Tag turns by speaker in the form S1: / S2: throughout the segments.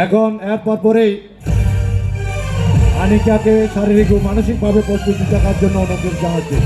S1: এখন এরপর পরেই আনিকাকে শারীরিক ও মানসিকভাবে প্রস্তুতি থাকার জন্য অনুরোধ জানাচ্ছি।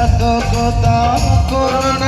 S2: সাধকতা করুন